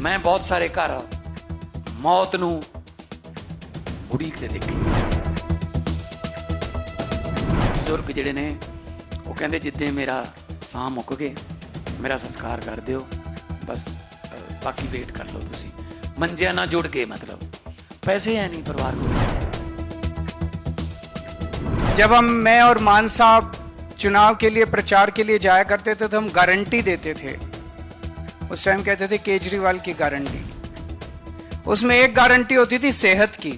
ਮੈਂ ਬਹੁਤ ਸਾਰੇ ਘਰ ਮੌਤ ਨੂੰ ਉਡੀਕਦੇ ਦੇਖੇ ਬਜ਼ੁਰਗ ਜਿਹੜੇ ਨੇ ਉਹ ਕਹਿੰਦੇ ਜਿੱਦੇ ਮੇਰਾ ਸਾਹ ਮੁੱਕ ਗਏ ਮੇਰਾ ਸੰਸਕਾਰ ਕਰ ਦਿਓ ਬਸ ਅਹ, ਬਾਕੀ ਵੇਟ ਕਰ ਲਓ ਤੁਸੀਂ ਮੰਜਿਆਂ ਨਾਲ ਜੁੜ ਗਏ ਮਤਲਬ ਪੈਸੇ ਹੈ ਨਹੀਂ ਪਰਿਵਾਰ ਕੋਲ जब हम मैं और मान साहब चुनाव के लिए प्रचार के लिए जाया करते थे तो हम गारंटी देते थे उस टाइम कहते थे केजरीवाल की गारंटी उसमें एक गारंटी होती थी सेहत की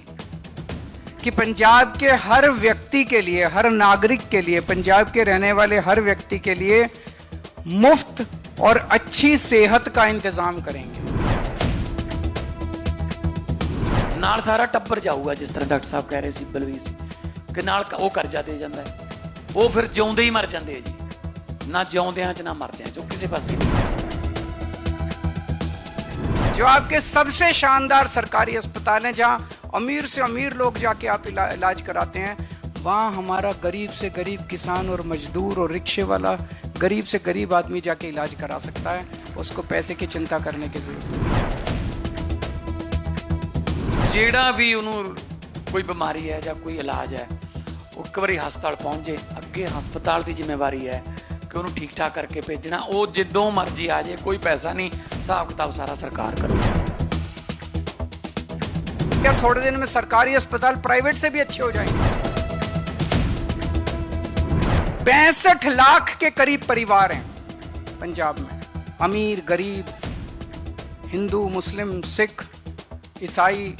कि पंजाब के हर व्यक्ति के लिए हर नागरिक के लिए पंजाब के रहने वाले हर व्यक्ति के लिए मुफ्त और अच्छी सेहत का इंतजाम करेंगे ਨਾਲ ਸਾਰਾ ਟੱਬਰ ਜਾਊਗਾ ਜਿਸ ਤਰ੍ਹਾਂ ਡਾਕਟਰ ਸਾਹਿਬ ਕਹਿ ਰਹੇ ਸੀ ਬਲਵੀਰ ਸਿੰਘ ਕਿ ਨਾਲ ਕ- ਉਹ ਕਰਜ਼ਾ ਦੇ ਜਾਂਦਾ ਹੈ ਉਹ ਫਿਰ ਜਿਉਂਦੇ ਹੀ ਮਰ ਜਾਂਦੇ ਆ ਜੀ ਨਾ ਜਿਉਂਦਿਆਂ ਚ ਨਾ ਮਰਦਿਆਂ ਚ ਉਹ ਕਿਸੇ ਪਾਸੇ ਨਹੀਂ जो आपके सबसे शानदार सरकारी अस्पताल हैं जहां अमीर से अमीर लोग जाके आप इला, इलाज कराते हैं वहां हमारा गरीब से गरीब किसान और मजदूर और रिक्शे वाला गरीब से गरीब आदमी जाके इलाज करा सकता है उसको पैसे की चिंता करने की जरूरत नहीं ਜਿਹੜਾ ਵੀ ਉਹਨੂੰ ਕੋਈ ਬਿਮਾਰੀ ਹੈ ਜਾਂ ਕੋਈ ਇਲਾਜ ਹੈ ਉਹ ਇੱਕ ਵਾਰੀ ਹਸਪਤਾਲ ਪਹੁੰਚ ਜੇ ਅੱਗੇ ਹਸਪਤਾਲ ਦੀ ਜ਼ਿੰਮੇਵਾਰੀ ਹੈ ਕਿ ਉਹਨੂੰ ਠੀਕ ਠਾਕ ਕਰਕੇ ਭੇਜਣਾ ਉਹ ਜਿੱਦੋਂ ਮਰਜ਼ੀ ਆ ਜੇ ਕੋਈ ਪੈਸਾ ਨਹੀਂ ਹਿਸਾਬ ਕਿਤਾਬ ਸਾਰਾ ਸਰਕਾਰ ਕਰੂਗੀ क्या थोड़े दिन में सरकारी अस्पताल प्राइवेट से भी अच्छे हो जाएंगे पैंसठ लाख के करीब परिवार हैं पंजाब में अमीर गरीब हिंदू मुस्लिम सिख ईसाई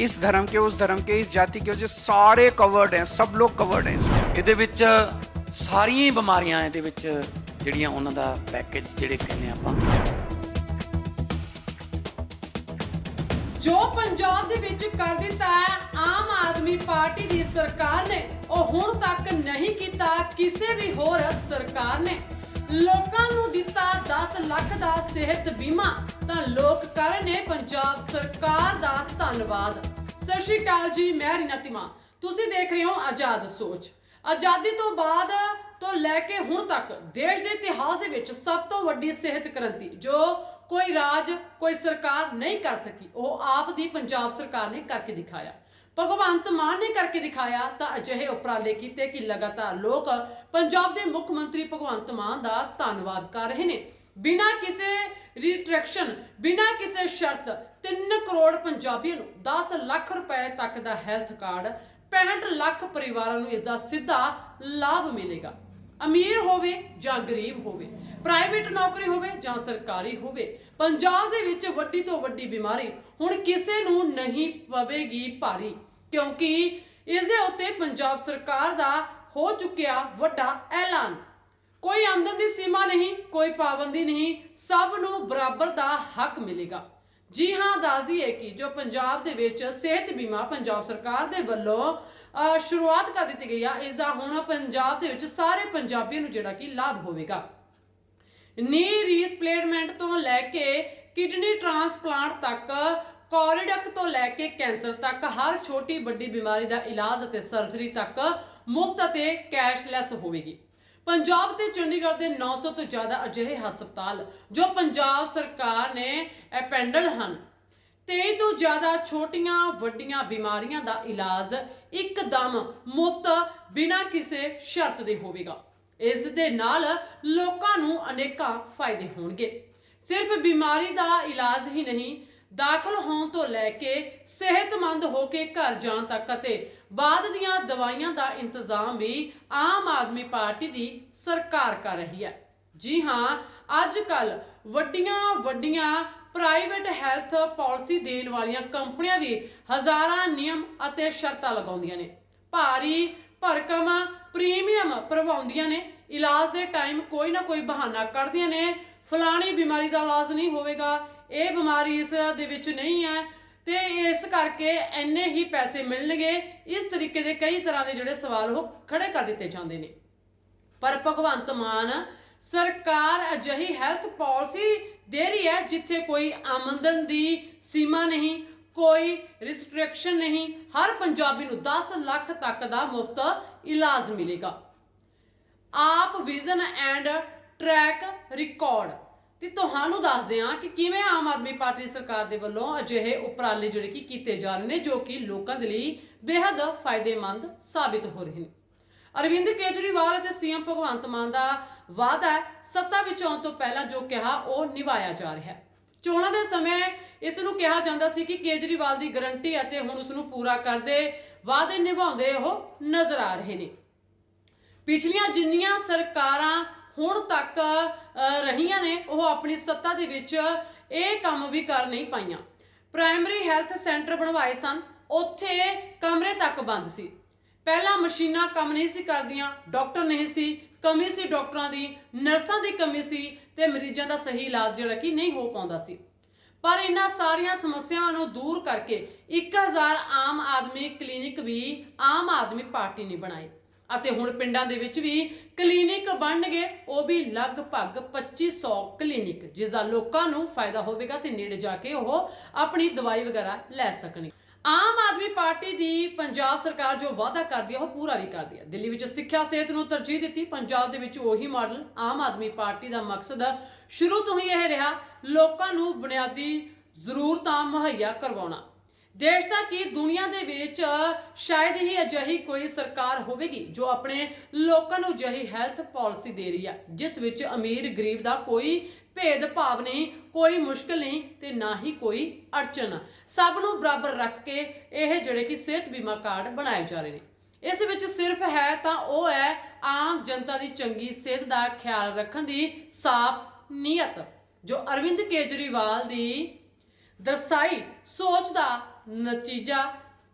इस धर्म के उस धर्म के इस जाति के जो सारे कवर्ड हैं सब लोग कवर्ड हैं इसमें ਇਹਦੇ ਵਿੱਚ ਸਾਰੀਆਂ ਹੀ ਬਿਮਾਰੀਆਂ ਇਹਦੇ ਵਿੱਚ ਜਿਹੜੀਆਂ ਉਹਨਾਂ ਦਾ ਪੈਕੇਜ ਜਿਹੜੇ ਕਹਿੰਦੇ ਆਪਾਂ। ਜੋ ਪੰਜਾਬ ਦੇ ਵਿੱਚ ਕਰ ਦਿੱਤਾ ਹੈ, ਆਮ ਆਦਮੀ ਪਾਰਟੀ ਦੀ ਸਰਕਾਰ ਨੇ, ਉਹ ਹੁਣ ਤੱਕ ਨਹੀਂ ਕੀਤਾ, ਕਿਸੇ ਵੀ ਹੋਰ ਸਰਕਾਰ ਨੇ। ਲੋਕਾਂ ਨੂੰ ਦਿੱਤਾ 10 ਲੱਖ ਦਾ ਸਿਹਤ ਬੀਮਾ, ਤਾਂ ਲੋਕ ਕਰ ਨੇ ਪੰਜਾਬ ਸਰਕਾਰ ਦਾ ਧੰਨਵਾਦ। ਸਤਿ ਸ਼੍ਰੀ ਅਕਾਲ ਜੀ, ਮੈਂ ਰੀਨਾ ਤਿਮਾ ਤੁਸੀਂ ਦੇਖ ਰਹੇ ਹੋ ਆਜ਼ਾਦ ਸੋਚ। ਆਜ਼ਾਦੀ ਤੋਂ ਬਾਅਦ ਤੋਂ ਲੈ ਕੇ ਹੁਣ ਤੱਕ ਦੇਸ਼ ਦੇ ਇਤਿਹਾਸ ਦੇ ਵਿੱਚ ਸਭ ਤੋਂ ਵੱਡੀ ਸਿਹਤ ਕ੍ਰਾਂਤੀ ਜੋ ਕੋਈ ਰਾਜ, ਕੋਈ ਸਰਕਾਰ ਨਹੀਂ ਕਰ ਸਕੀ, ਉਹ ਆਪ ਦੀ ਪੰਜਾਬ ਸਰਕਾਰ ਨੇ ਕਰਕੇ ਦਿਖਾਇਆ। ਭਗਵੰਤ ਮਾਨ ਨੇ ਕਰਕੇ ਦਿਖਾਇਆ ਤਾਂ ਅਜਿਹੇ ਉਪਰਾਲੇ ਕੀਤੇ ਕਿ ਲਗਾਤਾਰ ਲੋਕ ਪੰਜਾਬ ਦੇ ਮੁੱਖ ਮੰਤਰੀ ਭਗਵੰਤ ਮਾਨ ਦਾ ਧੰਨਵਾਦ ਕਰ ਰਹੇ ਨੇ। ਬਿਨਾਂ ਕਿਸੇ ਰਿਸਟ੍ਰਿਕਸ਼ਨ ਬਿਨਾਂ ਕਿਸੇ ਸ਼ਰਤ 3 ਕਰੋੜ ਪੰਜਾਬੀਆਂ ਨੂੰ 10 ਲੱਖ ਰੁਪਏ ਤੱਕ ਦਾ ਹੈਲਥ ਕਾਰਡ 65 ਲੱਖ ਪਰਿਵਾਰਾਂ ਨੂੰ ਇਸ ਦਾ ਸਿੱਧਾ ਲਾਭ ਮਿਲੇਗਾ। ਅਮੀਰ ਹੋਵੇ ਜਾਂ ਗਰੀਬ ਹੋਵੇ, ਪ੍ਰਾਈਵੇਟ ਨੌਕਰੀ ਹੋਵੇ ਜਾਂ ਸਰਕਾਰੀ ਹੋਵੇ, ਪੰਜਾਬ ਦੇ ਵਿੱਚ ਵੱਡੀ ਤੋਂ ਵੱਡੀ ਬਿਮਾਰੀ ਹੁਣ ਕਿਸੇ ਨੂੰ ਨਹੀਂ ਪਵੇਗੀ ਭਾਰੀ, ਕਿਉਂਕਿ ਇਸ ਦੇ ਉੱਤੇ ਪੰਜਾਬ ਸਰਕਾਰ ਦਾ ਹੋ ਚੁੱਕਿਆ ਵੱਡਾ ਐਲਾਨ। ਕੋਈ ਆਮਦਨ ਦੀ ਸੀਮਾ ਨਹੀਂ, ਕੋਈ ਪਾਬੰਦੀ ਨਹੀਂ, ਸਭ ਨੂੰ ਬਰਾਬਰ ਦਾ ਹੱਕ ਮਿਲੇਗਾ। ਜੀ ਹਾਂ, ਦੱਸਦੀ ਹੈ ਕਿ ਜੋ ਪੰਜਾਬ ਦੇ ਵਿੱਚ ਸਿਹਤ ਬੀਮਾ ਪੰਜਾਬ ਸਰਕਾਰ ਦੇ ਵੱਲੋਂ ਸ਼ੁਰੂਆਤ ਕਰ ਦਿੱਤੀ ਗਈ ਆ ਇਸ ਦਾ ਹੁਣ ਪੰਜਾਬ ਦੇ ਵਿੱਚ ਸਾਰੇ ਪੰਜਾਬੀਆਂ ਨੂੰ ਜਿਹੜਾ ਕਿ ਲਾਭ ਹੋਵੇਗਾ। ਨੀ ਰੀਸਪਲੇਸਮੈਂਟ ਤੋਂ ਲੈ ਕੇ ਕਿਡਨੀ ਟ੍ਰਾਂਸਪਲਾਂਟ ਤੱਕ, ਕੋਰੀਡਕ ਤੋਂ ਲੈ ਕੇ ਕੈਂਸਰ ਤੱਕ, ਹਰ ਛੋਟੀ ਵੱਡੀ ਬਿਮਾਰੀ ਦਾ ਇਲਾਜ ਅਤੇ ਸਰਜਰੀ ਤੱਕ ਮੁਫਤ ਅਤੇ ਕੈਸ਼ਲੈਸ ਹੋਵੇਗੀ। ਪੰਜਾਬ ਤੇ ਚੰਡੀਗੜ੍ਹ ਦੇ 900 ਤੋਂ ਜ਼ਿਆਦਾ ਅਜਿਹੇ ਹਸਪਤਾਲ ਜੋ ਪੰਜਾਬ ਸਰਕਾਰ ਨੇ ਐਪੈਂਡਲ ਹਨ। 23 ਤੋਂ ਜ਼ਿਆਦਾ ਛੋਟੀਆਂ ਵੱਡੀਆਂ ਬਿਮਾਰੀਆਂ ਦਾ ਇਲਾਜ ਇੱਕਦਮ ਮੁਫਤ ਬਿਨਾਂ ਕਿਸੇ ਸ਼ਰਤ ਦੇ ਹੋਵੇਗਾ। ਇਸ ਦੇ ਨਾਲ ਲੋਕਾਂ ਨੂੰ ਅਨੇਕਾਂ ਫਾਇਦੇ ਹੋਣਗੇ। ਸਿਰਫ ਬਿਮਾਰੀ ਦਾ ਇਲਾਜ ਹੀ ਨਹੀਂ, ਦਾਖਲ ਹੋਣ ਤੋਂ ਲੈ ਕੇ ਸਿਹਤਮੰਦ ਹੋ ਕੇ ਘਰ ਜਾਣ ਤੱਕ ਅਤੇ ਬਾਅਦ ਦੀਆਂ ਦਵਾਈਆਂ ਦਾ ਇੰਤਜ਼ਾਮ ਵੀ ਆਮ ਆਦਮੀ ਪਾਰਟੀ ਦੀ ਸਰਕਾਰ ਕਰ ਰਹੀ ਹੈ। ਜੀ ਹਾਂ ਅੱਜ ਕੱਲ ਵੱਡੀਆਂ ਵੱਡੀਆਂ ਪ੍ਰਾਈਵੇਟ ਹੈਲਥ ਪਾਲਿਸੀ ਦੇਣ ਵਾਲੀਆਂ ਕੰਪਨੀਆਂ ਵੀ ਹਜ਼ਾਰਾਂ ਨਿਯਮ ਅਤੇ ਸ਼ਰਤਾਂ ਲਗਾਉਂਦੀਆਂ ਨੇ। ਭਾਰੀ ਭਰਕਮ ਪ੍ਰੀਮੀਅਮ ਭਰਵਾਉਂਦੀਆਂ ਨੇ। ਇਲਾਜ ਦੇ ਟਾਈਮ ਕੋਈ ਨਾ ਕੋਈ ਬਹਾਨਾ ਕੱਢਦੀਆਂ ਨੇ। ਫਲਾਣੀ ਬਿਮਾਰੀ ਦਾ ਇਲਾਜ ਨਹੀਂ ਹੋਵੇਗਾ। ਇਹ ਬਿਮਾਰੀ ਇਸ ਦੇ ਵਿੱਚ ਨਹੀਂ ਹੈ। ਤੇ ਇਸ ਕਰਕੇ ਇੰਨੇ ਹੀ ਪੈਸੇ ਮਿਲਣਗੇ। ਇਸ ਤਰੀਕੇ ਦੇ ਕਈ ਤਰ੍ਹਾਂ ਦੇ ਜਿਹੜੇ ਸਵਾਲ ਉਹ ਖੜੇ ਕਰ ਦਿੱਤੇ ਜਾਂਦੇ ਨੇ। ਪਰ ਭਗਵੰਤ ਮਾਨ ਸਰਕਾਰ ਅਜਿਹੀ ਹੈਲਥ ਪਾਲਿਸੀ ਦੇ ਰਹੀ ਹੈ ਜਿੱਥੇ ਕੋਈ ਆਮਦਨ ਦੀ ਸੀਮਾ ਨਹੀਂ, ਕੋਈ ਰਿਸਟ੍ਰਿਕਸ਼ਨ ਨਹੀਂ, ਹਰ ਪੰਜਾਬੀ ਨੂੰ 10 ਲੱਖ ਤੱਕ ਦਾ ਮੁਫਤ ਇਲਾਜ ਮਿਲੇਗਾ। ਆਪ ਵਿਜ਼ਨ ਐਂਡ ਟਰੈਕ ਰਿਕਾਰਡ ਤੇ ਤੁਹਾਨੂੰ ਦੱਸਦੇ ਹਾਂ ਕਿ ਕਿਵੇਂ ਆਮ ਆਦਮੀ ਪਾਰਟੀ ਸਰਕਾਰ ਦੇ ਵੱਲੋਂ ਅਜਿਹੇ ਉਪਰਾਲੇ ਜਿਹੜੇ ਕਿ ਕੀਤੇ ਜਾ ਰਹੇ ਨੇ, ਜੋ ਕਿ ਲੋਕਾਂ ਦੇ ਲਈ ਬੇहद ਫਾਇਦੇਮੰਦ ਸਾਬਿਤ ਹੋ ਰਹੇ ਨੇ। ਅਰਵਿੰਦ ਕੇਜਰੀਵਾਲ ਅਤੇ ਸੀਐਮ ਭਗਵੰਤ ਮਾਨ ਦਾ ਵਾਅਦਾ ਸੱਤਾ ਵਿੱਚ ਆਉਣ ਤੋਂ ਪਹਿਲਾਂ ਜੋ ਕਿਹਾ ਉਹ ਨਿਭਾਇਆ ਜਾ ਰਿਹਾ ਹੈ। ਚੋਣਾਂ ਦੇ ਸਮੇਂ ਇਸ ਨੂੰ ਕਿਹਾ ਜਾਂਦਾ ਸੀ ਕਿ ਕੇਜਰੀਵਾਲ ਦੀ ਗਰੰਟੀ ਅਤੇ ਹੁਣ ਉਸ ਨੂੰ ਪੂਰਾ ਕਰਦੇ ਵਾਅਦੇ ਨਿਭਾਉਂਦੇ ਉਹ ਨਜ਼ਰ ਆ ਰਹੇ ਨੇ। ਪਿਛਲੀਆਂ ਜਿੰਨੀਆਂ ਸਰਕਾਰਾਂ ਹੁਣ ਤੱਕ ਰਹੀਆਂ ਨੇ, ਉਹ ਆਪਣੀ ਸੱਤਾ ਦੇ ਵਿੱਚ ਇਹ ਕੰਮ ਵੀ ਕਰ ਨਹੀਂ ਪਾਈਆਂ। ਪ੍ਰਾਇਮਰੀ ਹੈਲਥ ਸੈਂਟਰ ਬਣਵਾਏ ਸਨ, ਉੱਥੇ ਕਮਰੇ ਤੱਕ ਬੰਦ ਸੀ। ਪਹਿਲਾਂ ਮਸ਼ੀਨਾਂ ਕੰਮ ਨਹੀਂ ਸੀ ਕਰਦੀਆਂ, ਡਾਕਟਰ ਨਹੀਂ ਸੀ, ਕਮੀ ਸੀ ਡਾਕਟਰਾਂ ਦੀ, ਨਰਸਾਂ ਦੀ ਕਮੀ ਸੀ ਤੇ ਮਰੀਜ਼ਾਂ ਦਾ ਸਹੀ ਇਲਾਜ ਜਿਹੜਾ ਕਿ ਨਹੀਂ ਹੋ ਪਾਉਂਦਾ ਸੀ। ਪਰ ਇਹਨਾਂ ਸਾਰੀਆਂ ਸਮੱਸਿਆਵਾਂ ਨੂੰ ਦੂਰ ਕਰਕੇ 1000 ਆਮ ਆਦਮੀ ਕਲੀਨਿਕ ਵੀ ਆਮ ਆਦਮੀ ਪਾਰਟੀ ਨੇ ਬਣਾਏ। ਅਤੇ ਹੁਣ ਪਿੰਡਾਂ ਦੇ ਵਿੱਚ ਵੀ ਕਲੀਨਿਕ ਬਣਨਗੇ, ਉਹ ਵੀ ਲਗਭਗ 2500 ਕਲੀਨਿਕ ਜਿਸ ਦਾ ਲੋਕਾਂ ਨੂੰ ਫਾਇਦਾ ਹੋਵੇਗਾ ਤੇ ਨੇੜੇ ਜਾ ਕੇ ਉਹ ਆਪਣੀ ਦਵਾਈ ਵਗੈਰਾ ਲੈ ਸਕਣਗੇ। ਆਮ ਆਦਮੀ ਪਾਰਟੀ ਦੀ ਪੰਜਾਬ ਸਰਕਾਰ ਜੋ ਵਾਅਦਾ ਕਰਦੀ ਹੈ ਉਹ ਪੂਰਾ ਵੀ ਕਰਦੀ ਹੈ ਦਿੱਲੀ ਵਿੱਚ ਸਿੱਖਿਆ ਸਿਹਤ ਨੂੰ ਤਰਜੀਹ ਦਿੱਤੀ, ਪੰਜਾਬ ਦੇ ਵਿੱਚ ਉਹੀ ਮਾਡਲ ਆਮ ਆਦਮੀ ਪਾਰਟੀ ਦਾ ਮਕਸਦ ਸ਼ੁਰੂ ਤੋਂ ਹੀ ਇਹ ਰਿਹਾ, ਲੋਕਾਂ ਨੂੰ ਬੁਨਿਆਦੀ ਜ਼ਰੂਰਤਾਂ ਮੁਹੱਈਆ ਕਰਵਾਉਣਾ। ਦੇਸ਼ ਦਾ ਕੀ ਦੁਨੀਆ ਦੇ ਵਿੱਚ ਸ਼ਾਇਦ ਹੀ ਅਜਿਹੀ ਕੋਈ ਸਰਕਾਰ ਹੋਵੇਗੀ ਜੋ ਆਪਣੇ ਲੋਕਾਂ ਨੂੰ ਅਜਿਹੀ ਹੈਲਥ ਪਾਲਿਸੀ ਦੇ ਰਹੀ ਹੈ ਜਿਸ ਵਿੱਚ ਅਮੀਰ ਗਰੀਬ ਦਾ ਕੋਈ ਭੇਦ ਭਾਵ ਨਹੀਂ, ਕੋਈ ਮੁਸ਼ਕਲ ਨਹੀਂ ਤੇ ਨਾ ਹੀ ਕੋਈ ਅੜਚਨ ਸਭ ਨੂੰ ਬਰਾਬਰ ਰੱਖ ਕੇ ਇਹ ਜਿਹੜੇ ਕਿ ਸਿਹਤ ਬੀਮਾ ਕਾਰਡ ਬਣਾਏ ਜਾ ਰਹੇ ਨੇ। ਇਸ ਵਿੱਚ ਸਿਰਫ ਹੈ ਤਾਂ ਉਹ ਹੈ, ਆਮ ਜਨਤਾ ਦੀ ਚੰਗੀ ਸਿਹਤ ਦਾ ਖਿਆਲ ਰੱਖਣ ਦੀ ਸਾਫ਼ ਨੀਅਤ, ਜੋ ਅਰਵਿੰਦ ਕੇਜਰੀਵਾਲ ਦੀ ਦਰਸਾਈ ਸੋਚ ਦਾ ਨਤੀਜਾ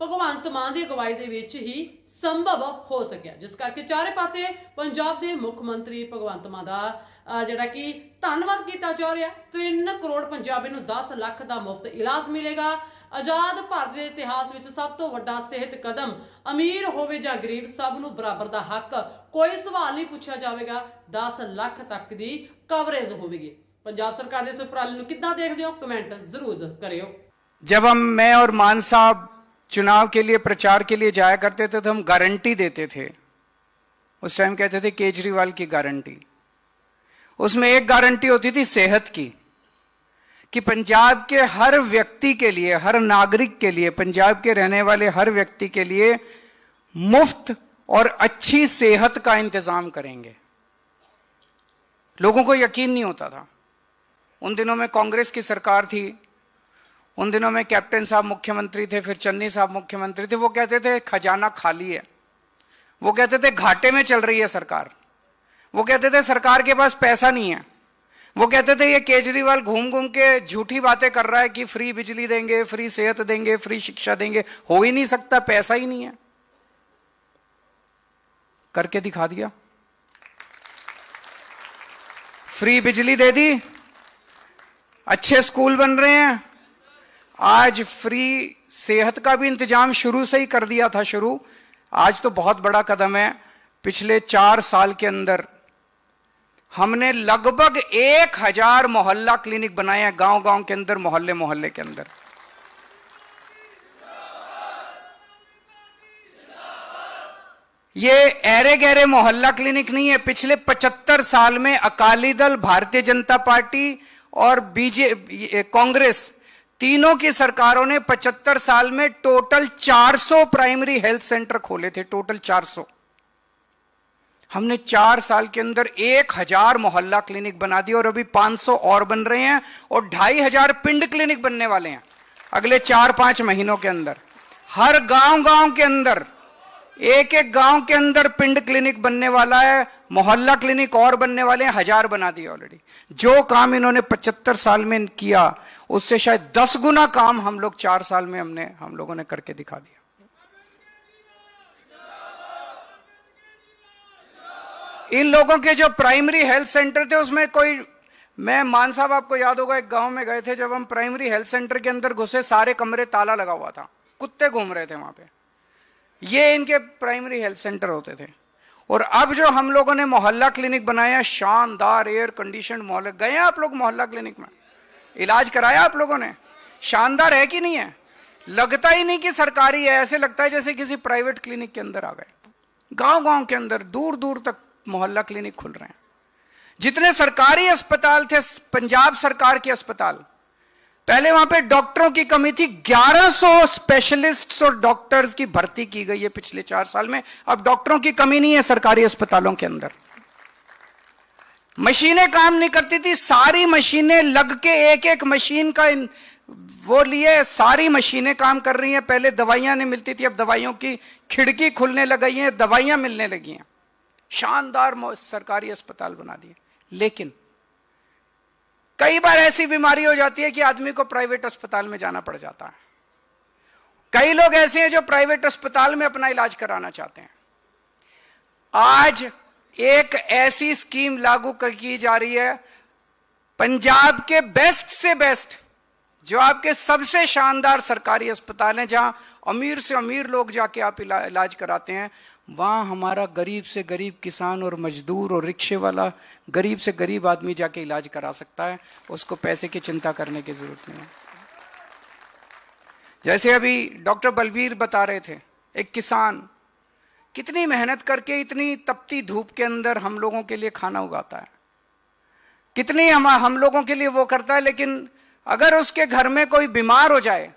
ਭਗਵੰਤ ਮਾਨ ਦੀ ਅਗਵਾਈ ਦੇ ਵਿੱਚ ਹੀ ਸੰਭਵ ਹੋ ਸਕਿਆ, ਜਿਸ ਕਰਕੇ ਚਾਰੇ ਪਾਸੇ ਪੰਜਾਬ ਦੇ ਮੁੱਖ ਮੰਤਰੀ ਭਗਵੰਤ ਮਾਨ ਦਾ ਜਿਹੜਾ ਕਿ ਧੰਨਵਾਦ ਕੀਤਾ ਜਾ ਰਿਹਾ। 3 ਕਰੋੜ ਪੰਜਾਬੀ ਨੂੰ 10 ਲੱਖ ਦਾ ਮੁਫਤ ਇਲਾਜ ਮਿਲੇਗਾ। ਆਜ਼ਾਦ ਭਾਰਤ ਦੇ ਇਤਿਹਾਸ ਵਿੱਚ ਸਭ ਤੋਂ ਵੱਡਾ ਸਿਹਤ ਕਦਮ ਅਮੀਰ ਹੋਵੇ ਜਾਂ ਗਰੀਬ, ਸਭ ਨੂੰ ਬਰਾਬਰ ਦਾ ਹੱਕ ਕੋਈ ਸਵਾਲ ਨਹੀਂ ਪੁੱਛਿਆ ਜਾਵੇਗਾ। 10 ਲੱਖ ਤੱਕ ਦੀ ਕਵਰੇਜ ਹੋਵੇਗੀ। ਪੰਜਾਬ ਸਰਕਾਰ ਦੇ ਇਸ ਉਪਰਾਲੇ ਨੂੰ ਕਿੱਦਾਂ ਦੇਖਦੇ ਹੋ? ਕਮੈਂਟ ਜ਼ਰੂਰ ਕਰਿਓ। जब हम, मैं और मान साहब चुनाव के लिए, प्रचार के लिए जाया करते थे तो हम गारंटी देते थे। उस टाइम कहते थे केजरीवाल की गारंटी। उसमें एक गारंटी होती थी सेहत की, कि पंजाब के हर व्यक्ति के लिए, हर नागरिक के लिए, पंजाब के रहने वाले हर व्यक्ति के लिए मुफ़्त और अच्छी सेहत का इंतज़ाम करेंगे। लोगों को यकीन नहीं होता था। उन दिनों में कांग्रेस की सरकार थी उन दिनों में कैप्टन साहब मुख्यमंत्री थे, फिर चन्नी साहब मुख्यमंत्री थे, वो कहते थे, खजाना खाली है। वो कहते थे, घाटे में चल रही है सरकार। वो कहते थे, सरकार के पास पैसा नहीं है। वो कहते थे, ये केजरीवाल घूम घूम के झूठी बातें कर रहा है कि फ्री बिजली देंगे, फ्री सेहत देंगे, फ्री शिक्षा देंगे। हो ही नहीं सकता, पैसा ही नहीं है। करके दिखा दिया। फ्री बिजली दे दी। अच्छे स्कूल बन रहे हैं। आज फ्री सेहत का भी इंतज़ाम शुरू से ही कर दिया था शुरू। आज तो बहुत बड़ा कदम है। पिछले चार साल के अंदर हमने लगभग एक हज़ार मोहल्ला क्लिनिक बनाए हैं गाँव गाँव के अंदर मोहल्ले मोहल्ले के अंदर। ये ऐरे गहरे मोहल्ला क्लिनिक नहीं है। पिछले 75 साल में अकाली दल, भारतीय जनता पार्टी और बीजे कांग्रेस तीनों की सरकारों ने 75 साल में टोटल 400 प्राइमरी हेल्थ सेंटर खोले थे, टोटल 400 हमने चार साल के अंदर एक हज़ार मोहल्ला क्लिनिक बना दिया और अभी 500 और बन रहे हैं और ढाई हज़ार पिंड क्लिनिक बनने वाले हैं अगले चार पाँच महीनों के अंदर। हर गाँव गाँव के अंदर एक एक गाँव के अंदर पिंड क्लिनिक बनने वाला है, मोहल्ला क्लिनिक और बनने वाले हैं, हज़ार बना दिए ऑलरेडी जो काम इन्होंने 75 साल में किया उससे शायद दस गुना काम हम लोग चार साल में हमने, हम लोगों ने करके दिखा दिया। इन लोगों के जो प्राइमरी हेल्थ सेंटर थे, उसमें कोई, मैं, मान साहब, आपको याद होगा, एक गाँव में गए थे, जब हम प्राइमरी हेल्थ सेंटर के अंदर घुसे, सारे कमरे ताला लगा हुआ था। कुत्ते घूम रहे थे वहाँ पे। ये इनके प्राइमरी हेल्थ सेंटर होते थे। और अब जो हम लोगों ने मोहल्ला क्लिनिक बनाया, शानदार एयर कंडीशन मोहल्ले, गए आप लोग मोहल्ला क्लिनिक में? इलाज कराया आप लोगों ने? शानदार है कि नहीं है? लगता ही नहीं कि सरकारी है, ऐसे लगता है जैसे किसी प्राइवेट क्लिनिक के अंदर आ गए। गाँव गाँव के अंदर दूर दूर तक मोहल्ला क्लिनिक खुल रहे हैं। जितने सरकारी अस्पताल थे, पंजाब सरकार के अस्पताल, पहले वहाँ पे डॉक्टरों की कमी थी। 1100 स्पेशलिस्ट्स और डॉक्टर्स की भर्ती की गई है पिछले चार साल में। अब डॉक्टरों की कमी नहीं है सरकारी अस्पतालों के अंदर। मशीनें काम नहीं करती थी, सारी मशीनें लग के एक एक मशीन का वो लिए, सारी मशीनें काम कर रही हैं। पहले दवाइयाँ नहीं मिलती थी, अब दवाइयों की खिड़की खुलने लग गई है, दवाइयाँ मिलने लगी हैं। शानदार सरकारी अस्पताल बना दिए। लेकिन कई बार ऐसी बीमारी हो जाती है कि आदमी को प्राइवेट अस्पताल में जाना पड़ जाता है। कई लोग ऐसे हैं जो प्राइवेट अस्पताल में अपना इलाज कराना चाहते हैं। आज एक ऐसी स्कीम लागू की जा रही है पंजाब के बेस्ट से बेस्ट जो आपके सबसे शानदार सरकारी अस्पताल हैं जहाँ अमीर से अमीर लोग जाके आप इला, इलाज कराते हैं वहाँ हमारा गरीब से गरीब किसान और मजदूर और रिक्शे वाला गरीब से गरीब आदमी जाके इलाज करा सकता है उसको पैसे की चिंता करने की ज़रूरत नहीं है। जैसे अभी डॉक्टर बलबीर बता रहे थे एक किसान कितनी मेहनत करके इतनी तपती धूप के अंदर हम लोगों के लिए खाना उगाता है। कितनी हम हम लोगों के लिए वो करता है, लेकिन अगर उसके घर में कोई बीमार हो जाए,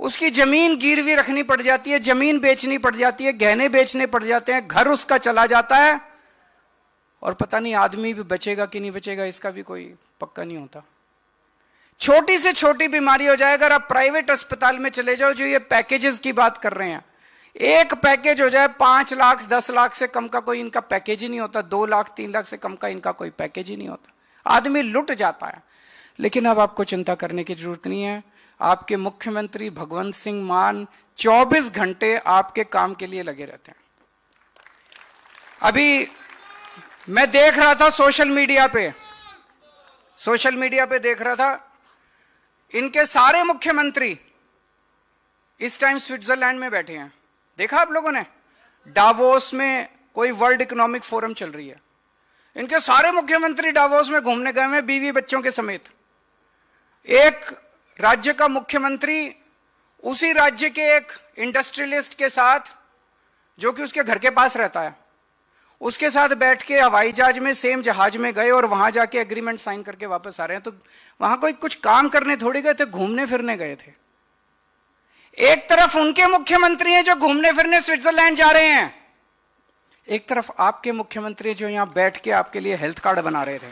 उसकी ज़मीन गिरवी रखनी पड़ जाती है, ज़मीन बेचनी पड़ जाती है, गहने बेचने पड़ जाते हैं, घर उसका चला जाता है, और पता नहीं आदमी भी बचेगा कि नहीं बचेगा, इसका भी कोई पक्का नहीं होता। छोटी से छोटी बीमारी हो जाए, अगर आप प्राइवेट अस्पताल में चले जाओ, जो ये पैकेजेस की बात कर रहे हैं एक पैकेज हो जाए, पाँच लाख, दस लाख से कम का कोई इनका पैकेज ही नहीं होता, दो लाख, तीन लाख से कम का इनका कोई पैकेज ही नहीं होता। आदमी लुट जाता है। लेकिन अब आपको चिंता करने की ज़रूरत नहीं है। आपके मुख्यमंत्री भगवंत सिंह मान 24 घंटे आपके काम के लिए लगे रहते हैं। अभी मैं देख रहा था सोशल मीडिया पे। सोशल मीडिया पे देख रहा था। इनके सारे मुख्यमंत्री इस टाइम स्विट्जरलैंड में बैठे हैं। देखा आप लोगों ने? डावोस में कोई वर्ल्ड इकोनॉमिक फोरम चल रही है। इनके सारे मुख्यमंत्री डावोस में घूमने गए हैं, बीवी बच्चों के समेत। एक राज्य का मुख्यमंत्री, उसी राज्य के एक इंडस्ट्रियलिस्ट के साथ, जो कि उसके घर के पास रहता है। उसके साथ बैठ के हवाई जहाज़ में सेम जहाज़ में गए और वहाँ जाके एग्रीमेंट साइन करके वापस आ रहे हैं। तो वहाँ कोई कुछ काम करने थोड़ी गए थे, घूमने फिरने गए थे। एक तरफ़ उनके मुख्यमंत्री हैं जो घूमने फिरने स्विट्जरलैंड जा रहे हैं। एक तरफ़ आपके मुख्यमंत्री जो यहाँ बैठ के आपके लिए हेल्थ कार्ड बना रहे थे।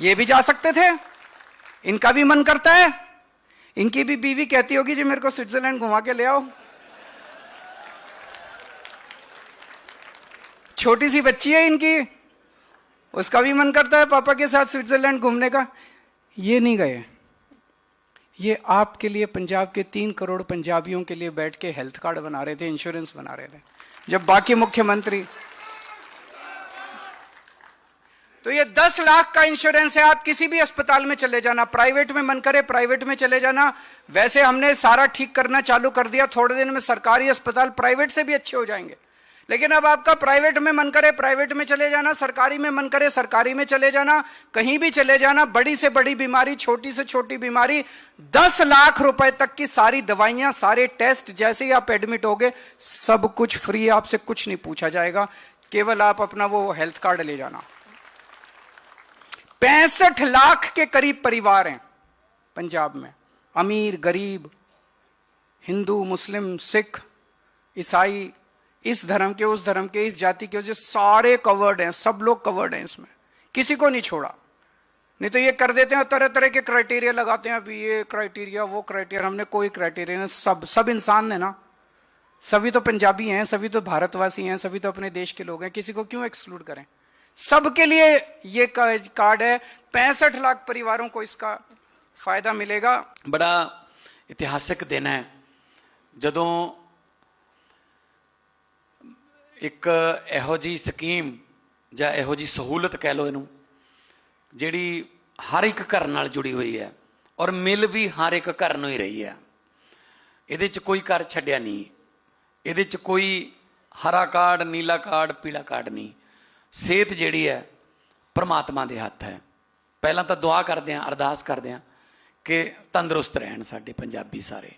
ये भी जा सकते थे। इनका भी मन करता है। इनकी भी बीवी कहती होगी, जी मेरे को स्विट्जरलैंड घुमा के ले आओ। छोटी सी बच्ची है इनकी। उसका भी मन करता है पापा के साथ स्विट्जरलैंड घूमने का। ये नहीं गए। ये आपके लिए पंजाब के तीन करोड़ पंजाबियों के लिए बैठ के हेल्थ कार्ड बना रहे थे इंश्योरेंस बना रहे थे। जब बाकी मुख्यमंत्री तो ये दस लाख का इंश्योरेंस है, आप किसी भी अस्पताल में चले जाना प्राइवेट में मन करे प्राइवेट में चले जाना। वैसे हमने सारा ठीक करना चालू कर दिया, थोड़े दिन में सरकारी अस्पताल प्राइवेट से भी अच्छे हो जाएँगे। लेकिन अब आपका प्राइवेट में मन करे, प्राइवेट में चले जाना, सरकारी में मन करे, सरकारी में चले जाना, कहीं भी चले जाना, बड़ी से बड़ी बीमारी, छोटी से छोटी बीमारी, दस लाख रुपए तक की सारी दवाइयाँ, सारे टेस्ट जैसे ही आप एडमिट होगे, सब कुछ फ्री आपसे कुछ नहीं पूछा जाएगा। केवल आप अपना वो हेल्थ कार्ड ले जाना। पैंसठ लाख के करीब परिवार हैं पंजाब में। अमीर, गरीब, हिंदू, मुस्लिम, सिख, ईसाई इस धर्म के उस धर्म के इस जाति के उस सारे कवर्ड हैं सब लोग कवर्ड हैं इसमें किसी को नहीं छोड़ा नहीं तो ये कर देते हैं तरह तरह के क्राइटेरिया लगाते हैं अभी ये क्राइटेरिया वो क्राइटेरिया हमने कोई क्राइटेरिया नहीं सब सब इंसान है ना सभी तो पंजाबी हैं सभी तो भारतवासी हैं सभी तो अपने देश के लोग हैं किसी को क्यों एक्सक्लूड करें सबके लिए ये कार्ड है पैंसठ लाख परिवारों को इसका फायदा मिलेगा ਬੜਾ ਇਤਿਹਾਸਿਕ ਦਿਨ ਹੈ ਜਦੋਂ ਇੱਕ ਇਹੋ ਜੀ ਸਕੀਮ ਜਾਂ ਇਹੋ ਜੀ ਸਹੂਲਤ ਕਹਿ ਲਓ ਇਹਨੂੰ, ਜਿਹੜੀ ਹਰ ਇੱਕ ਘਰ ਨਾਲ ਜੁੜੀ ਹੋਈ ਹੈ ਔਰ ਮਿਲ ਵੀ ਹਰ ਇੱਕ ਘਰ ਨੂੰ ਹੀ ਰਹੀ ਹੈ। ਇਹਦੇ 'ਚ ਕੋਈ ਘਰ ਛੱਡਿਆ ਨਹੀਂ। ਇਹਦੇ 'ਚ ਕੋਈ ਹਰਾ ਕਾਰਡ, ਨੀਲਾ ਕਾਰਡ, ਪੀਲਾ ਕਾਰਡ ਨਹੀਂ। ਸਿਹਤ ਜਿਹੜੀ ਹੈ ਪਰਮਾਤਮਾ ਦੇ ਹੱਥ ਹੈ। ਪਹਿਲਾਂ ਤਾਂ ਦੁਆ ਕਰਦੇ ਆਂ ਅਰਦਾਸ ਕਰਦੇ ਆਂ ਕਿ ਤੰਦਰੁਸਤ ਰਹਿਣ ਸਾਡੇ ਪੰਜਾਬੀ ਸਾਰੇ।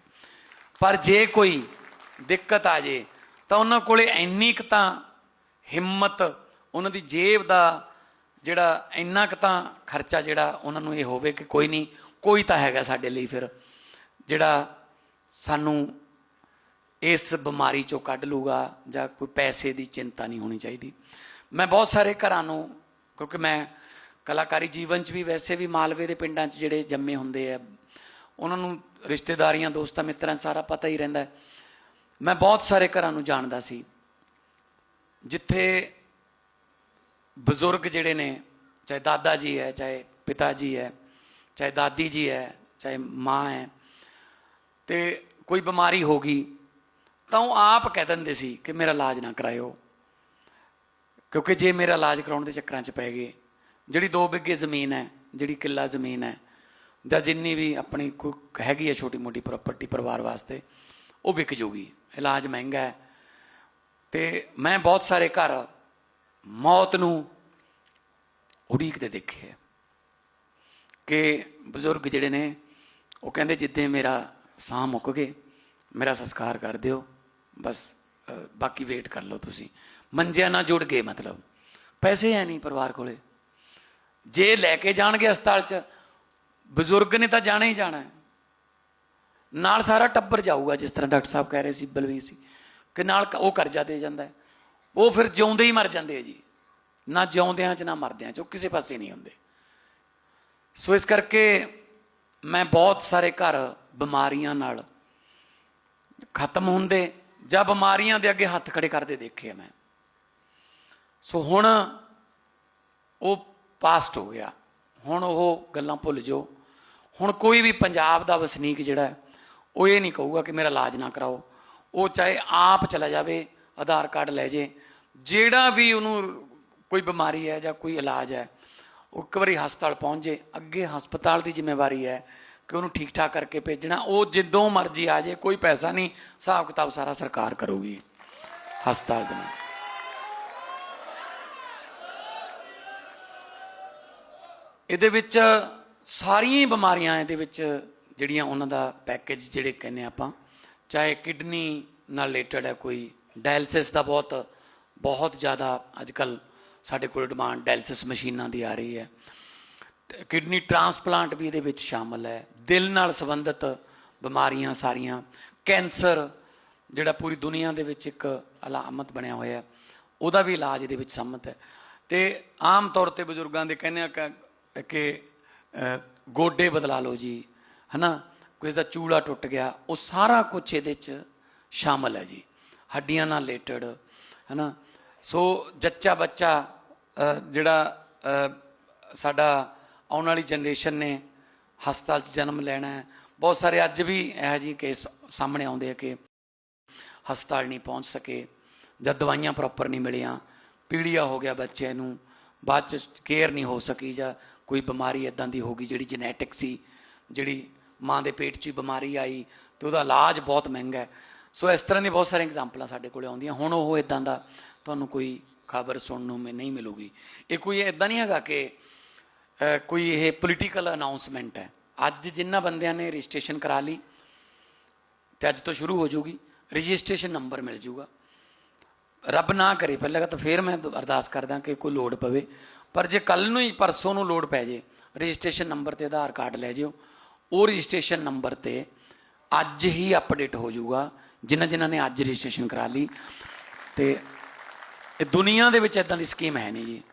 ਪਰ ਜੇ ਕੋਈ ਦਿੱਕਤ ਆ ਜੇ ਤਾਂ ਉਹਨਾਂ ਕੋਲੇ ਇੰਨੀ ਕੁ ਤਾਂ ਹਿੰਮਤ, ਉਹਨਾਂ ਦੀ ਜੇਬ ਦਾ ਜਿਹੜਾ ਇੰਨਾ ਕੁ ਤਾਂ ਖਰਚਾ ਜਿਹੜਾ ਉਹਨਾਂ ਨੂੰ ਇਹ ਹੋਵੇ ਕਿ ਕੋਈ ਨਹੀਂ, ਕੋਈ ਤਾਂ ਹੈਗਾ ਸਾਡੇ ਲਈ ਫਿਰ, ਜਿਹੜਾ ਸਾਨੂੰ ਇਸ ਬਿਮਾਰੀ ਚੋਂ ਕੱਢ ਲੂਗਾ ਜਾਂ ਕੋਈ ਪੈਸੇ ਦੀ ਚਿੰਤਾ ਨਹੀਂ ਹੋਣੀ ਚਾਹੀਦੀ ਮੈਂ ਬਹੁਤ ਸਾਰੇ ਘਰਾਂ ਨੂੰ, ਕਿਉਂਕਿ ਮੈਂ ਕਲਾਕਾਰੀ ਜੀਵਨ 'ਚ ਵੀ ਵੈਸੇ ਵੀ ਮਾਲਵੇ ਦੇ ਪਿੰਡਾਂ 'ਚ ਜਿਹੜੇ ਜੰਮੇ ਹੁੰਦੇ ਆ, ਉਹਨਾਂ ਨੂੰ ਰਿਸ਼ਤੇਦਾਰੀਆਂ, ਦੋਸਤਾਂ, ਮਿੱਤਰਾਂ ਸਾਰਾ ਪਤਾ ਹੀ ਰਹਿੰਦਾ ਹੈ। ਮੈਂ ਬਹੁਤ ਸਾਰੇ ਘਰਾਂ ਨੂੰ ਜਾਣਦਾ ਸੀ। ਜਿੱਥੇ ਬਜ਼ੁਰਗ ਜਿਹੜੇ ਨੇ, ਚਾਹੇ ਦਾਦਾ ਜੀ ਹੈ, ਚਾਹੇ ਪਿਤਾ ਜੀ ਹੈ, ਚਾਹੇ ਦਾਦੀ ਜੀ ਹੈ, ਚਾਹੇ ਮਾਂ ਹੈ, ਤੇ ਕੋਈ ਬਿਮਾਰੀ ਹੋ ਗਈ, ਤਾਂ ਉਹ ਆਪ ਕਹਿ ਦਿੰਦੇ ਸੀ ਕਿ ਮੇਰਾ ਇਲਾਜ ਨਾ ਕਰਾਇਓ। ਕਿਉਂਕਿ ਜੇ ਮੇਰਾ ਇਲਾਜ ਕਰਾਉਣ ਦੇ ਚੱਕਰਾਂ 'ਚ ਪੈ ਗਏ, ਜਿਹੜੀ 2 ਬਿੱਗੇ ਜ਼ਮੀਨ ਹੈ, ਜਿਹੜੀ ਕਿੱਲਾ ਜ਼ਮੀਨ ਹੈ, ਜਾਂ ਜਿੰਨੀ ਵੀ ਆਪਣੀ ਕੋਈ ਹੈਗੀ ਹੈ ਛੋਟੀ ਮੋਟੀ ਪ੍ਰਾਪਰਟੀ ਪਰਿਵਾਰ ਵਾਸਤੇ, ਉਹ ਵਿਕ ਜੂਗੀ। ਇਲਾਜ ਮਹਿੰਗਾ ਹੈ। ਤੇ ਮੈਂ ਬਹੁਤ ਸਾਰੇ ਘਰ ਮੌਤ ਨੂੰ ਉਡੀਕਦੇ ਦੇਖੇ ਹੈ। ਕਿ ਬਜ਼ੁਰਗ ਜਿਹੜੇ ਨੇ, ਉਹ ਕਹਿੰਦੇ ਜਿੱਦੇ ਮੇਰਾ ਸਾਹ ਮੁੱਕ ਗਏ, ਮੇਰਾ ਸੰਸਕਾਰ ਕਰ ਦਿਓ, ਬਸ ਬਾਕੀ ਵੇਟ ਕਰ ਲਓ ਤੁਸੀਂ। ਮੰਜਿਆਂ ਨਾਲ ਜੁੜ ਗਏ ਮਤਲਬ। ਪੈਸੇ ਹੈ ਨਹੀਂ ਪਰਿਵਾਰ ਕੋਲੇ। ਜੇ ਲੈ ਕੇ ਜਾਣਗੇ ਹਸਪਤਾਲ 'ਚ, ਬਜ਼ੁਰਗ ਨੇ ਤਾਂ ਜਾਣਾ ਹੀ ਜਾਣਾ ਹੈ। ਨਾਲ ਸਾਰਾ ਟੱਬਰ ਜਾਊਗਾ, ਜਿਸ ਤਰ੍ਹਾਂ ਡਾਕਟਰ ਸਾਹਿਬ ਕਹਿ ਰਹੇ ਸੀ, ਬਲਵੀਰ ਸੀ ਕਿ ਨਾਲ ਕ- ਉਹ ਕਰਜ਼ਾ ਦੇ ਜਾਂਦਾ ਉਹ ਫਿਰ ਜਿਉਂਦੇ ਹੀ ਮਰ ਜਾਂਦੇ ਆ ਜੀ। ਨਾ ਜਿਉਂਦਿਆਂ 'ਚ, ਨਾ ਮਰਦਿਆਂ 'ਚ, ਉਹ ਕਿਸੇ ਪਾਸੇ ਨਹੀਂ ਹੁੰਦੇ। ਸੋ ਇਸ ਕਰਕੇ ਮੈਂ ਬਹੁਤ ਸਾਰੇ ਘਰ ਬਿਮਾਰੀਆਂ ਨਾਲ ਖਤਮ ਹੁੰਦੇ, ਜਾਂ ਬਿਮਾਰੀਆਂ ਦੇ ਅੱਗੇ ਹੱਥ ਖੜੇ ਕਰਦੇ ਦੇਖੇ ਆ ਮੈਂ। ਸੋ ਹੁਣ ਉਹ ਪਾਸਟ ਹੋ ਗਿਆ। ਹੁਣ ਉਹ ਗੱਲਾਂ ਭੁੱਲ ਜਾਓ। ਹੁਣ ਕੋਈ ਵੀ ਪੰਜਾਬ ਦਾ ਵਸਨੀਕ ਜਿਹੜਾ ਉਹ ਇਹ ਨਹੀਂ ਕਹੂਗਾ ਕਿ ਮੇਰਾ ਇਲਾਜ ਨਾ ਕਰਾਓ। ਉਹ ਚਾਹੇ ਆਪ ਚਲਾ ਜਾਵੇ, ਆਧਾਰ ਕਾਰਡ ਲੈ ਜੇ, ਜਿਹੜਾ ਵੀ ਉਹਨੂੰ ਕੋਈ ਬਿਮਾਰੀ ਹੈ ਜਾਂ ਕੋਈ ਇਲਾਜ ਹੈ, ਉਹ ਇੱਕ ਵਾਰੀ ਹਸਪਤਾਲ ਪਹੁੰਚ ਜੇ, ਅੱਗੇ ਹਸਪਤਾਲ ਦੀ ਜ਼ਿੰਮੇਵਾਰੀ ਹੈ ਕਿ ਉਹਨੂੰ ਠੀਕ ਠਾਕ ਕਰਕੇ ਭੇਜਣਾ। ਉਹ ਜਿੱਦੋਂ ਮਰਜ਼ੀ ਆ ਜੇ, ਕੋਈ ਪੈਸਾ ਨਹੀਂ, ਹਿਸਾਬ ਕਿਤਾਬ ਸਾਰਾ ਸਰਕਾਰ ਕਰੂਗੀ। ਹਸਪਤਾਲ ਦੇ ਨਾਲ। ਇਹਦੇ ਵਿੱਚ ਸਾਰੀਆਂ ਬਿਮਾਰੀਆਂ ਇਹਦੇ ਵਿੱਚ ਜਿਹੜੀਆਂ ਉਹਨਾਂ ਦਾ ਪੈਕੇਜ ਜਿਹੜੇ ਕਹਿੰਦੇ ਆਪਾਂ, ਚਾਹੇ ਕਿਡਨੀ ਨਾਲ ਰਿਲੇਟਡ ਹੈ ਕੋਈ ਡਾਇਲਿਸਿਸ ਦਾ ਬਹੁਤ ਬਹੁਤ ਜ਼ਿਆਦਾ ਅੱਜ ਕੱਲ ਸਾਡੇ ਕੋਲ ਡਿਮਾਂਡ ਡਾਇਲਿਸਿਸ ਮਸ਼ੀਨਾਂ ਦੀ ਆ ਰਹੀ ਹੈ। ਕਿਡਨੀ ਟ੍ਰਾਂਸਪਲਾਂਟ ਵੀ ਇਹਦੇ ਵਿੱਚ ਸ਼ਾਮਲ ਹੈ। ਦਿਲ ਨਾਲ ਸੰਬੰਧਿਤ ਬਿਮਾਰੀਆਂ ਸਾਰੀਆਂ। ਕੈਂਸਰ, ਜਿਹੜਾ ਪੂਰੀ ਦੁਨੀਆ ਦੇ ਵਿੱਚ ਇੱਕ ਅਲਾਮਤ ਬਣਿਆ ਹੋਇਆ ਉਹਦਾ ਵੀ ਇਲਾਜ ਇਹਦੇ ਵਿੱਚ ਸੰਮਤ ਹੈ। ਤੇ ਆਮ ਤੌਰ ਤੇ ਬਜ਼ੁਰਗਾਂ ਦੇ ਕਹਿੰਦੇ ਆ ਕਿ- ਗੋਡੇ ਬਦਲਾ ਲਓ ਜੀ। ਹਨਾ? ਕਿਸੇ ਦਾ ਚੂੜਾ ਟੁੱਟ ਗਿਆ, ਉਹ ਸਾਰਾ ਕੁਝ ਇਹਦੇ ਚ ਸ਼ਾਮਲ ਹੈ ਜੀ। ਹੱਡੀਆਂ ਨਾਲ ਰਿਲੇਟਡ ਹਨਾ? ਸੋ ਜੱਚਾ ਬੱਚਾ ਜਿਹੜਾ ਸਾਡਾ ਆਉਣ ਵਾਲੀ ਜਨਰੇਸ਼ਨ ਨੇ ਹਸਪਤਾਲ 'ਚ ਜਨਮ ਲੈਣਾ ਹੈ। ਬਹੁਤ ਸਾਰੇ ਅੱਜ ਵੀ ਇਹੋ ਜਿਹੇ ਕੇਸ ਸਾਹਮਣੇ ਆਉਂਦੇ ਆ ਕਿ ਹਸਪਤਾਲ ਨਹੀਂ ਪਹੁੰਚ ਸਕੇ, ਜਾਂ ਦਵਾਈਆਂ ਪ੍ਰੋਪਰ ਨਹੀਂ ਮਿਲੀਆਂ, ਪੀੜੀਆ ਹੋ ਗਿਆ ਬੱਚੇ ਨੂੰ, ਬਾਅਦ ਚ ਕੇਅਰ ਨਹੀਂ ਹੋ ਸਕੀ, ਜਾਂ ਕੋਈ ਬਿਮਾਰੀ ਇਦਾਂ ਦੀ ਹੋ ਗਈ ਜਿਹੜੀ ਜੈਨੇਟਿਕ ਸੀ, ਜਿਹੜੀ ਮਾਂ ਦੇ ਪੇਟ 'ਚ ਹੀ ਬਿਮਾਰੀ ਆਈ ਤੇ ਉਹਦਾ ਇਲਾਜ ਬਹੁਤ ਮਹਿੰਗਾ ਹੈ। ਸੋ ਇਸ ਤਰ੍ਹਾਂ ਦੀ ਬਹੁਤ ਸਾਰੀਆਂ ਐਗਜ਼ਾਮਪਲਾਂ ਸਾਡੇ ਕੋਲੇ ਆਉਂਦੀਆਂ। ਹੁਣ ਉਹ ਇਦਾਂ ਦਾ ਤੁਹਾਨੂੰ ਕੋਈ ਖਬਰ ਸੁਣਨ ਨੂੰ ਮੈਂ ਨਹੀਂ ਮਿਲੂਗੀ। ਇਹ ਕੋਈ ਇਦਾਂ ਨਹੀਂ ਹੈਗਾ ਕਿ ਕੋਈ ਇਹ ਪੋਲੀਟੀਕਲ ਅਨਾਉਂਸਮੈਂਟ ਹੈ। ਅੱਜ ਜਿੰਨਾ ਬੰਦਿਆਂ ਨੇ ਰਜਿਸਟ੍ਰੇਸ਼ਨ ਕਰਾ ਲਈ, ਤੇ ਅੱਜ ਤੋਂ ਸ਼ੁਰੂ ਹੋ ਜਾਊਗੀ ਰਜਿਸਟ੍ਰੇਸ਼ਨ ਨੰਬਰ ਮਿਲ ਜਾਊਗਾ ਰੱਬ ਨਾ ਕਰੇ, ਪਹਿਲਾਂ ਤਾਂ ਫੇਰ ਮੈਂ ਅਰਦਾਸ ਕਰਦਾ ਕਿ ਕੋਈ ਲੋੜ ਪਵੇ। ਪਰ ਜੇ ਕੱਲ ਨੂੰ ਹੀ ਪਰਸੋਂ ਨੂੰ ਲੋੜ ਪੈ ਜੇ, ਰਜਿਸਟ੍ਰੇਸ਼ਨ ਨੰਬਰ ਤੇ ਆਧਾਰ ਕਾਰਡ ਲੈ ਜਿਓ। ਉਹ ਰਜਿਸਟ੍ਰੇਸ਼ਨ ਨੰਬਰ ਤੇ ਅੱਜ ਹੀ ਅਪਡੇਟ ਹੋ ਜਾਊਗਾ, ਜਿਨ੍ਹਾਂ ਜਿਨ੍ਹਾਂ ਨੇ ਅੱਜ ਰਜਿਸਟ੍ਰੇਸ਼ਨ ਕਰਾ ਲਈ। ਤੇ ਇਹ ਦੁਨੀਆ ਦੇ ਵਿੱਚ ਇਦਾਂ ਦੀ ਸਕੀਮ ਹੈ ਨਹੀਂ ਜੀ।